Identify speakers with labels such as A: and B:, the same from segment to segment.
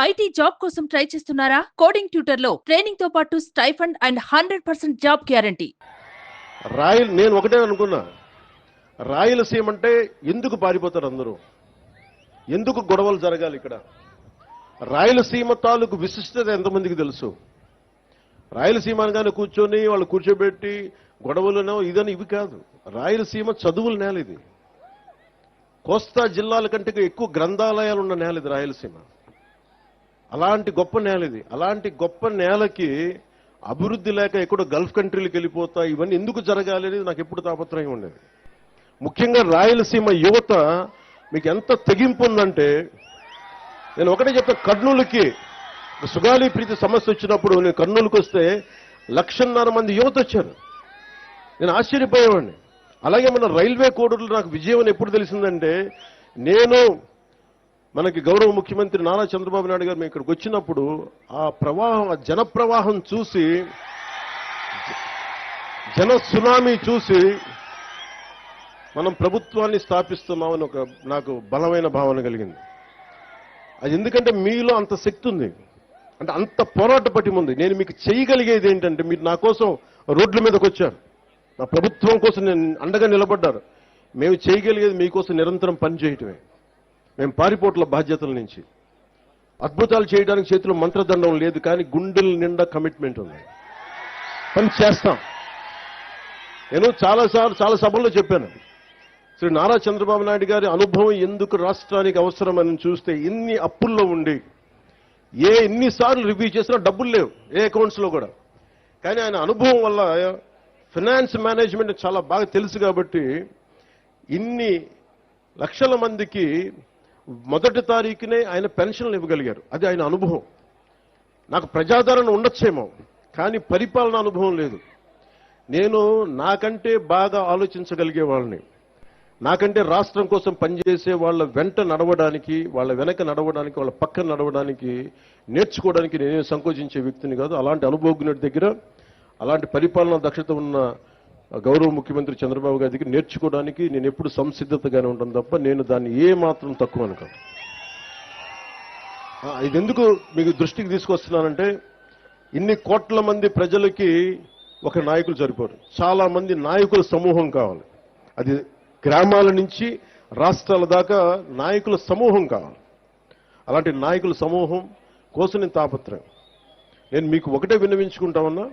A: IT job కోసం try చేస్తున్నారా? Coding ట్యూటర్లో ట్రైనింగ్తో పాటు stipend and hundred percent job guarantee.
B: Royal నేను ఒకటే అనుకున్నా. రాయలసీమ అంటే ఎందుకు పారిపోతారు అందరూ? ఎందుకు గొడవలు జరగాలి ఇక్కడ? రాయలసీమ తాలూకు విశిష్టత ఎంతమందికి తెలుసు? రాయలసీమ అనగానే కూర్చొని వాళ్ళు కూర్చోబెట్టి గొడవలను ఇదని ఇవి కాదు. రాయలసీమ చదువుల నేల ఇది. కోస్తా జిల్లాల కంటే ఎక్కువ గ్రంథాలయాలు ఉన్న నేల ఇది రాయలసీమ అలాంటి గొప్ప నేల ఇది. అలాంటి గొప్ప నేలకి అభివృద్ధి లేక ఎక్కడో గల్ఫ్ కంట్రీలకు వెళ్ళిపోతా ఇవన్నీ ఎందుకు జరగాలి అనేది నాకు ఎప్పుడు తాపత్రయం ఉండేది. ముఖ్యంగా రాయలసీమ యువత మీకు ఎంత తెగింపు ఉందంటే నేను ఒకటే చెప్తా కర్నూలుకి సుగాలి ప్రీతి సమస్య వచ్చినప్పుడు నేను కర్నూలుకి వస్తే లక్షన్నర మంది యువత వచ్చారు. నేను ఆశ్చర్యపోయేవాడిని. అలాగే మన రైల్వే కోడూరులో నాకు విజయం అని ఎప్పుడు తెలిసిందంటే నేను మనకి గౌరవ ముఖ్యమంత్రి నారా చంద్రబాబు నాయుడు గారు మేము ఇక్కడికి వచ్చినప్పుడు ఆ ప్రవాహం ఆ జన ప్రవాహం చూసి జన సునామీ చూసి మనం ప్రభుత్వాన్ని స్థాపిస్తున్నామని ఒక నాకు బలమైన భావన కలిగింది. అది ఎందుకంటే మీలో అంత శక్తి ఉంది. అంటే అంత పోరాట పటిమ ఉంది. నేను మీకు చేయగలిగేది ఏంటంటే మీరు నా కోసం రోడ్ల మీదకి వచ్చారు. నా ప్రభుత్వం కోసం నేను అండగా నిలబడ్డారు. మేము చేయగలిగేది మీకోసం నిరంతరం పనిచేయటమే. మేము పారిపోట్ల బాధ్యతల నుంచి. అద్భుతాలు చేయడానికి చేతిలో మంత్రదండం లేదు కానీ గుండెల నిండా కమిట్మెంట్ ఉంది. పని చేస్తాం. నేను చాలాసార్లు చాలా సభల్లో చెప్పాను. శ్రీ నారా చంద్రబాబు నాయుడు గారి అనుభవం ఎందుకు రాష్ట్రానికి అవసరమని చూస్తే ఇన్ని అప్పుల్లో ఉండి ఏ ఎన్నిసార్లు రివ్యూ చేసినా డబ్బులు లేవు ఏ అకౌంట్స్లో కూడా. కానీ ఆయన అనుభవం వల్ల ఫినాన్స్ మేనేజ్మెంట్ చాలా బాగా తెలుసు కాబట్టి ఇన్ని లక్షల మందికి మొదటి తారీఖునే ఆయన పెన్షన్లు ఇవ్వగలిగారు. అది ఆయన అనుభవం. నాకు ప్రజాదరణ ఉండొచ్చేమో కానీ పరిపాలన అనుభవం లేదు. నేను నాకంటే బాగా ఆలోచించగలిగే వాళ్ళని నాకంటే రాష్ట్రం కోసం పనిచేసే వాళ్ళ వెంట నడవడానికి వాళ్ళ వెనక నడవడానికి వాళ్ళ పక్కన నడవడానికి నేర్చుకోవడానికి నేనే సంకోచించే వ్యక్తిని కాదు. అలాంటి అనుభవజ్ఞుడి దగ్గర అలాంటి పరిపాలనా దక్షత ఉన్న గౌరవ ముఖ్యమంత్రి చంద్రబాబు గారికి నేర్చుకోవడానికి నేను ఎప్పుడు సంసిద్ధతగానే ఉంటాను తప్ప నేను దాన్ని ఏ మాత్రం తక్కువ అనుకోను ఇది ఎందుకు మీకు దృష్టికి తీసుకొస్తున్నానంటే ఇన్ని కోట్ల మంది ప్రజలకి ఒక నాయకులు సరిపోరు. చాలా మంది నాయకుల సమూహం కావాలి. అది గ్రామాల నుంచి రాష్ట్రాల దాకా నాయకుల సమూహం కావాలి. అలాంటి నాయకుల సమూహం కోసం నేను తాపత్రయం. నేను మీకు ఒకటే విన్నవించుకుంటామన్నా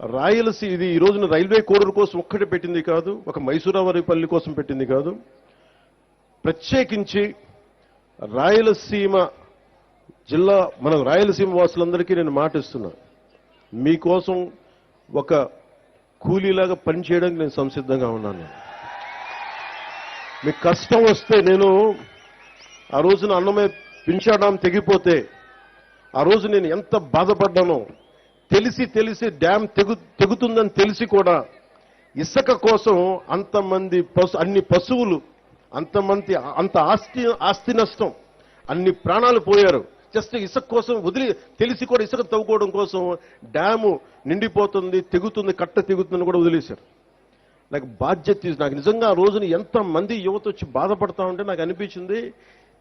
B: రాయలసీ ఇది ఈ రోజున రైల్వే కోడూరు కోసం ఒక్కటే పెట్టింది కాదు ఒక మైసూరావరిపల్లి కోసం పెట్టింది కాదు. ప్రత్యేకించి రాయలసీమ జిల్లా మన రాయలసీమ వాసులందరికీ నేను మాటిస్తున్నా మీకోసం ఒక కూలీలాగా పనిచేయడానికి నేను సంసిద్ధంగా ఉన్నాను. మీకు కష్టం వస్తే నేను ఆ రోజున అన్నమే పింఛాడాం తెగిపోతే ఆ రోజు నేను ఎంత బాధపడ్డానో తెలిసి తెలిసి డ్యామ్ తెగు తెగుతుందని తెలిసి కూడా ఇసుక కోసం అంతమంది పశు అన్ని పశువులు అంతమంది అంత ఆస్తి ఆస్తి నష్టం అన్ని ప్రాణాలు పోయారు. జస్ట్ ఇసుక కోసం వదిలి తెలిసి కూడా ఇసుక తవ్వుకోవడం కోసం డ్యాము నిండిపోతుంది తెగుతుంది కట్ట తెగుతుందని కూడా వదిలేశారు. నాకు బాధ్యత నాకు నిజంగా ఆ రోజున ఎంతమంది యువత వచ్చి బాధపడతా ఉంటే నాకు అనిపించింది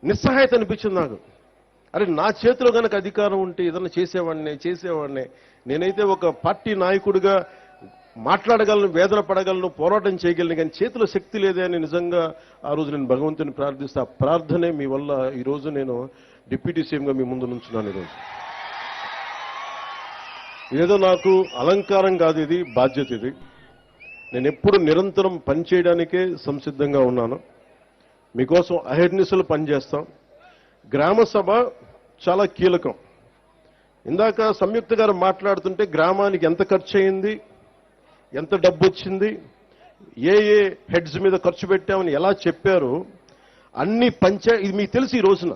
B: నిస్సహాయత అనిపించింది నాకు. అరే నా చేతిలో కనుక అధికారం ఉంటే ఏదైనా చేసేవాడిని చేసేవాడిని. నేనైతే ఒక పార్టీ నాయకుడిగా మాట్లాడగలను వేదన పడగలను పోరాటం చేయగలను కానీ చేతిలో శక్తి లేదే అని నిజంగా ఆ రోజు నేను భగవంతుని ప్రార్థిస్తే. ఆ ప్రార్థనే మీ వల్ల ఈరోజు నేను డిప్యూటీ సీఎంగా మీ ముందు నుంచున్నాను ఈరోజు ఏదో నాకు అలంకారం కాదు ఇది బాధ్యత ఇది. నేను ఎప్పుడు నిరంతరం పనిచేయడానికే సంసిద్ధంగా ఉన్నాను. మీకోసం అహర్నిశలు పనిచేస్తాం. గ్రామ సభ చాలా కీలకం. ఇందాక సంయుక్త గారు మాట్లాడుతుంటే గ్రామానికి ఎంత ఖర్చు అయింది ఎంత డబ్బు వచ్చింది ఏ ఏ హెడ్స్ మీద ఖర్చు పెట్టామని ఎలా చెప్పారు అన్ని పంచా ఇది మీకు తెలుసు ఈ రోజున.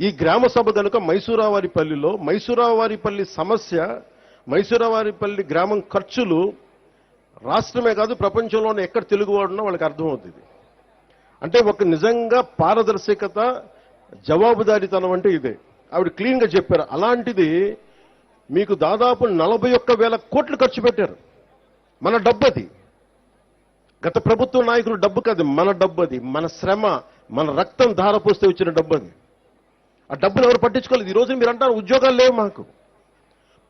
B: ఈ గ్రామ సభ కనుక మైసూరావారిపల్లిలో మైసూరావారిపల్లి సమస్య మైసూరావారిపల్లి గ్రామం ఖర్చులు రాష్ట్రమే కాదు ప్రపంచంలోనే ఎక్కడ తెలుగువాడున్నా వాళ్ళకి అర్థమవుతుంది. అంటే ఒక నిజంగా పారదర్శకత జవాబుదారీతనం అంటే ఇదే. ఆవిడ క్లీన్గా చెప్పారు. అలాంటిది మీకు దాదాపు నలభై ఒక్క వేల కోట్లు ఖర్చు పెట్టారు. మన డబ్బు అది గత ప్రభుత్వ నాయకులు డబ్బు కాదు మన డబ్బు అది మన శ్రమ మన రక్తం ధారపోస్తే వచ్చిన డబ్బు అది ఆ డబ్బులు ఎవరు పట్టించుకోలేదు. ఈ రోజు మీరు అంటారు ఉద్యోగాలు లేవు మాకు.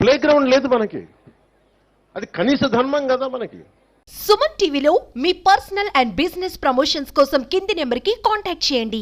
B: ప్లే గ్రౌండ్ లేదు మనకి. అది కనీస ధర్మం కదా మనకి.
C: సుమన్ టీవీలో మీ పర్సనల్ అండ్ బిజినెస్ ప్రమోషన్స్ కోసం కింది నెంబర్కి కాంటాక్ట్ చేయండి.